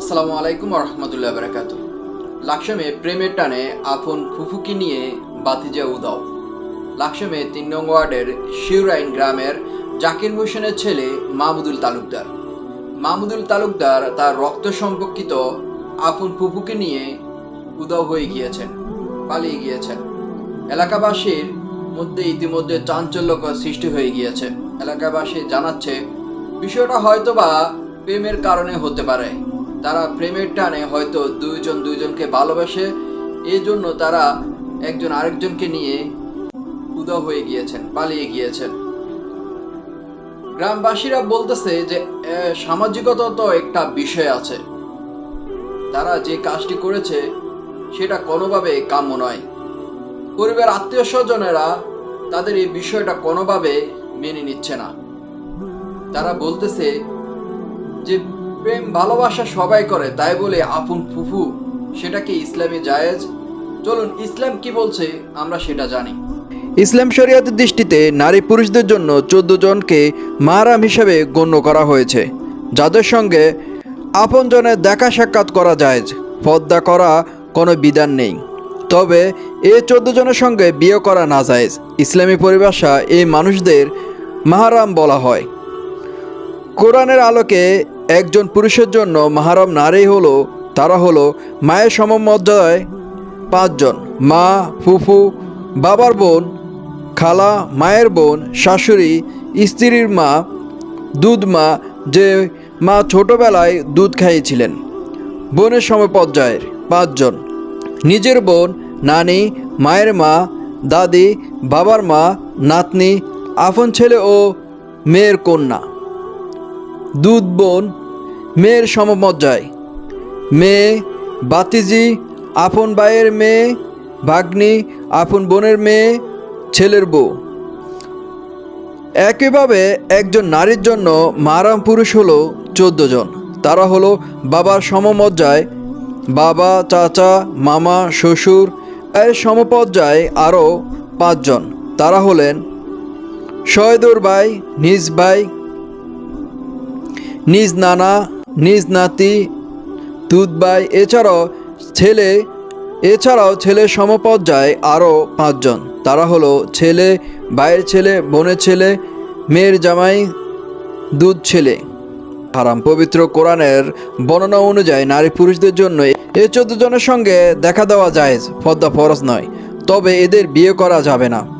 আসসালামু আলাইকুম রহমতুল্লাহ বারাকাতু লাকসামে প্রেমের টানে আপন ফুফুকি নিয়ে বাতিজা উদাও। লাকসামে তিন নং ওয়ার্ডের শিউরাইন গ্রামের জাকির হোসেনের ছেলে মাহমুদুল তালুকদার। মাহমুদুল তালুকদার তার রক্ত সম্পর্কিত আপন ফুফুকে নিয়ে উদাও হয়ে গিয়েছেন, পালিয়ে গিয়েছেন। এলাকাবাসীর মধ্যে ইতিমধ্যে চাঞ্চল্যকর সৃষ্টি হয়ে গিয়েছে। এলাকাবাসী জানাচ্ছে, বিষয়টা হয়তোবা প্রেমের কারণে হতে পারে। তারা প্রেমের টানে হয়তো দুইজন দুইজনকে ভালোবাসে এই জন্য তারা একজন আরেকজনকে নিয়ে উদাও হয়ে গিয়েছেন, পালিয়ে গিয়েছেন। গ্রামবাসীরা বলতেছে যে সামাজিকতা তো একটা বিষয় আছে। তারা যে কাজটি করেছে, সেটা কোনোভাবে কাম্য নয়। পরিবার আত্মীয় স্বজনেরা তাদের এই বিষয়টা কোনোভাবে মেনে নিচ্ছে না। তারা বলতেছে যে প্রেম ভালোবাসা সবাই করে, তাই বলে আপন ফুফু। সেটা কি ইসলামে জায়েজ? চলুন, ইসলাম কি বলছে আমরা সেটা জানি। ইসলাম শরিয়াতের দৃষ্টিতে নারী পুরুষদের জন্য চোদ্দ জনকে মারাম হিসেবে গণ্য করা হয়েছে। যাদের সঙ্গে আপনজনের দেখা সাক্ষাৎ করা যায় পদ্মা করা কোনো বিধান নেই। তবে এ চোদ্দ জনের সঙ্গে বিয়ে করা না যায় ইসলামী পরিভাষা এই মানুষদের মাহারাম বলা হয়। কোরআনের আলোকে একজন পুরুষের জন্য মাহারম নারী হলো, তারা হলো মায়ের সমমর্যাদায় পাঁচজন। মা, ফুফু, বাবার বোন, খালা, মায়ের বোন, শাশুড়ি, স্ত্রীর মা, দুধ মা, যে মা ছোটবেলায় দুধ খাইয়েছিলেন। বোনের সমপর্যায়ের পাঁচজন। নিজের বোন, নানি, মায়ের মা, দাদি, বাবার মা, নাতনি, আপন ছেলে ও মেয়ের কন্যা। দুধ, বোন, মেয়ের সমমর্যায়। মেয়ে, বাতিজি, আপন ভাইয়ের মেয়ে, ভাগ্নি, আপন বোনের মেয়ে, ছেলের বউ। একইভাবে একজন নারীর জন্য মারাম পুরুষ হলো চোদ্দ জন। তারা হলো বাবার সমমর্যায়, বাবা, চাচা, মামা, শ্বশুর, এর সমপর্যায়ে আরও পাঁচজন তারা হলেন শয়দুর ভাই, নিজ ভাই নিজ নানা, নিজ নাতি দুধ ভাই এছাড়াও ছেলে এছাড়াও ছেলে সমপর্যায়ে আরও পাঁচজন। তারা হলো ছেলে, ভাইয়ের ছেলে, বোনের ছেলে, মেয়ের জামাই, দুধ ছেলে। হারাম পবিত্র কোরআনের বর্ণনা অনুযায়ী নারী পুরুষদের জন্য এ চোদ্দ জনের সঙ্গে দেখা দেওয়া যায় পদ্মা ফরজ নয়। তবে এদের বিয়ে করা যাবে না।